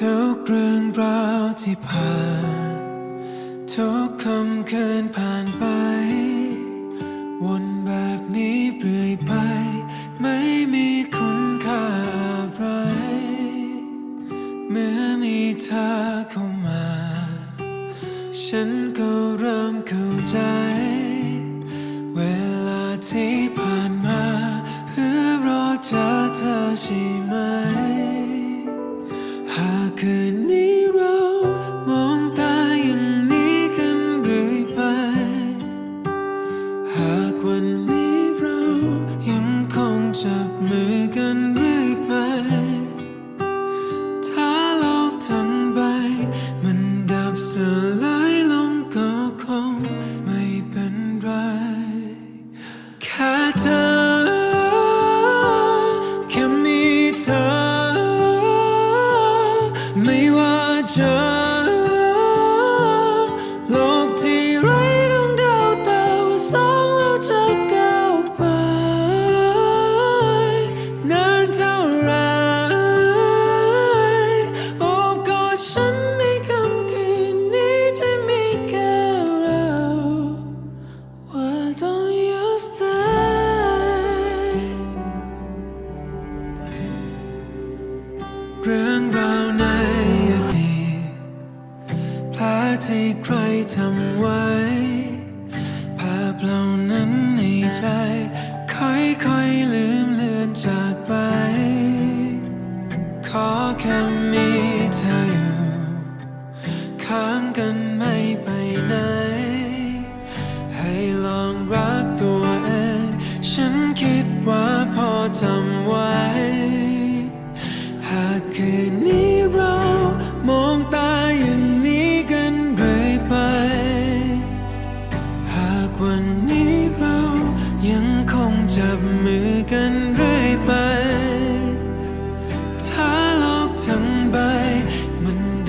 ทุกเรื่องราวที่ผ่าน ทุกคำคืนผ่านไป วนแบบนี้เรื่อยไป ไม่มีคุณค่าอะไร เมื่อมีเธอเข้ามา ฉันก็เริ่มเข้าใจ เวลาที่ผ่านมา เพื่อรอเจอเธอใช่ไหม ดั ที่ใครทำไว้ ภาพเหล่านั้นในใจ ค่อยๆลืมเลือนจากไป ขอแค่มีเธออยู่ค้างกันไม่ไปไหน ให้ลองรักตัวเอง ฉันคิดว่าพอทำไว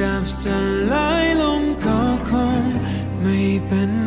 ดับสลายลงก็คงไม่เป็น